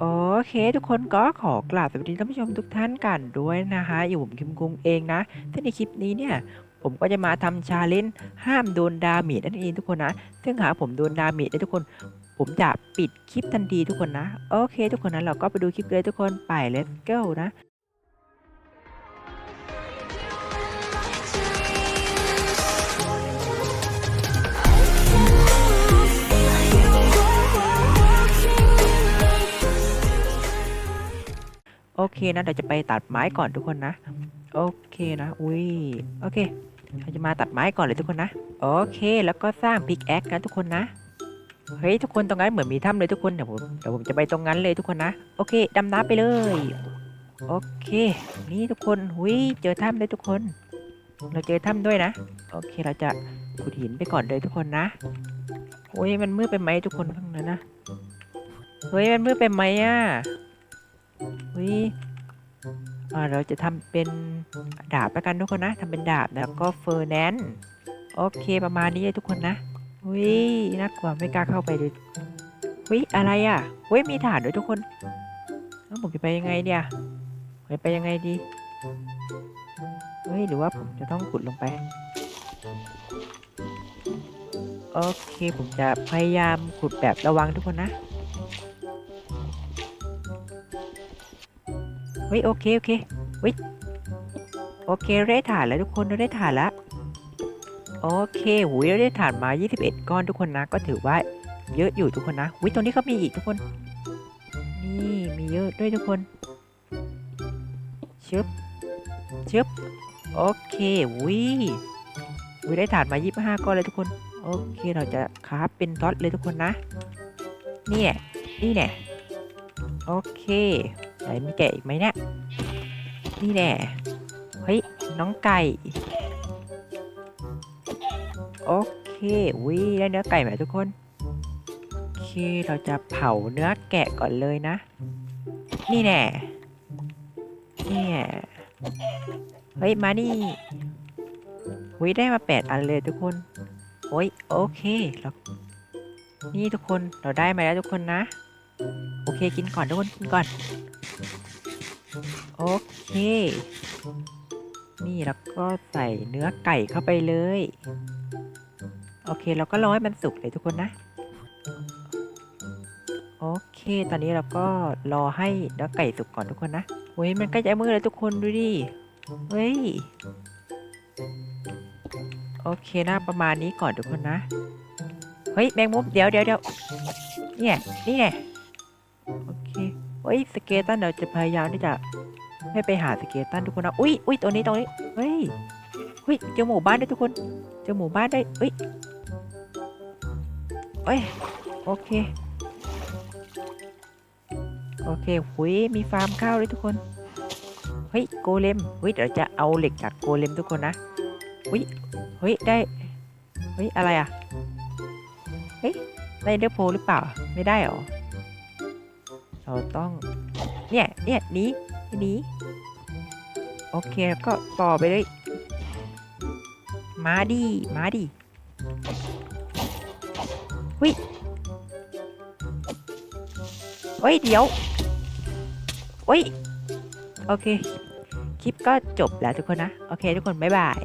โอเค ทุกคนก็ขอกราบสวัสดีท่านผู้ชมทุกท่านกันด้วยนะคะ อยู่ผมคิมกุงเองนะซึ่งในคลิปนี้เนี่ย ผมก็จะมาทำชาเลนจ์ห้ามโดนดาเมจนั่นเองทุกคนนะ ซึ่งหากผมโดนดาเมจได้ทุกคน ผมจะปิดคลิปทันทีทุกคนนะ โอเค ทุกคนนะเราก็ไปดูคลิปเลยทุกคนไป let's go นะ โอเคนะเราจะไปตัดไม้ก่อนทุกคนนะ โอเคนะ อุ้ย โอเคเราจะมาตัดไม้ก่อนเลยทุกคนนะ โอเค แล้วก็สร้างพิกแอคกันทุกคนนะ เฮ้ยทุกคนตรงนั้นเหมือนมีถ้ำเลยทุกคน เดี๋ยวผมเดี๋ยวผมจะไปตรงนั้นเลยทุกคนนะ โอเคดำน้ำไปเลย โอเค นี่ทุกคนหุยเจอถ้ำเลยทุกคน เราเจอถ้ำด้วยนะ โอเคเราจะขุดหินไปก่อนเลยทุกคนนะโอ้ยมันมืดไปไหมทุกคนข้างนั้นนะ เฮ้ยมันมืดไปไหมอะ ฮ้ยเราจะทำเป็นดาบแล้วกันทุกคนนะทำเป็นดาบแล้วก็เฟอร์แนนซ์โอเคประมาณนี้เลยทุกคนนะเฮ้ยน่ากลัวไม่กล้าเข้าไปเลยเฮ้ยอะไรอะเฮ้ยมีฐานด้วยทุกคนแล้วผมจะไปยังไงเนี่ยเฮ้ยไปยังไงดีเฮ้ยหรือว่าผมจะต้องขุดลงไปโอเคผมจะพยายามขุดแบบระวังทุกคนนะ เฮ้ยโอเคโอเคเฮ้ยโอเคเราได้ถ่านแล้วทุกคนเราได้ถ่านแล้วโอเคหูยเราได้ถ่านมา 21 ก้อนทุกคนนะ ก็ถือว่าเยอะอยู่ทุกคนนะหุยตรงนี้ก็มีอีกทุกคน นี่มีเยอะด้วยทุกคนชึบชึบโอเคหุยหุยได้ถ่านมา 25 ก้อนเลยทุกคน โอเคเราจะคราฟเป็นท็อตเลยทุกคนนะ นี่แน่นี่แน่โอเค ไหนมีแกะอีกไหมเนี่ย นี่แน่เฮ้ย น้องไก่ โอเควิได้เนื้อไก่ไหมทุกคน โอเค เราจะเผาเนื้อแกะก่อนเลยนะ นี่แน่นี่แน่เฮ้ย มานี่วิได้มาแปดอันเลยทุกคน โอ้ย โอเคเรานี่ทุกคน เราได้มาแล้วทุกคนนะ โอเค กินก่อนทุกคน กินก่อน โอเค นี่แล้วก็ใส่เนื้อไก่เข้าไปเลย โอเคเราก็รอให้มันสุกเลยทุกคนนะ โอเค ตอนนี้เราก็รอให้เนื้อไก่สุกก่อนทุกคนนะเฮ้ยมันใกล้จะมืดแล้วทุกคนดูดิ เฮ้ย โอเคนะประมาณนี้ก่อนทุกคนนะ เฮ้ยแมงมุมเดี๋ยวเดี๋ยวเดี๋ยวเนี่ยนี่ไง ฮ้ยสเกตันเราจะพยายามที่จะไม่ไปหาสเกตันทุกคนนะอุ้ยอุ้ยตัวนี้ตรงนี้เฮ้ยเฮ้ยเจอหมู่บ้านได้ทุกคนเจอหมู่บ้านได้เฮ้ยเฮ้ยโอเคโอเคหุยมีฟาร์มข้าวด้วยทุกคนเฮ้ยโกเลมเฮ้ยเดี๋ยวจะเอาเหล็กจากโกเลมทุกคนนะเฮ้ยเฮ้ยได้เฮ้ยอะไรอะเฮ้ยได้เดอร์โพหรือเปล่าไม่ได้หรอ เราต้อง เนี่ยเนี่ยหนีหนีโอเคแล้วก็ต่อไปเลยมาดิมาดิหุยเฮ้ย เดี๋ยวเฮ้ย โอเค คลิปก็จบแล้วทุกคนนะ โอเค ทุกคน บ๊ายบาย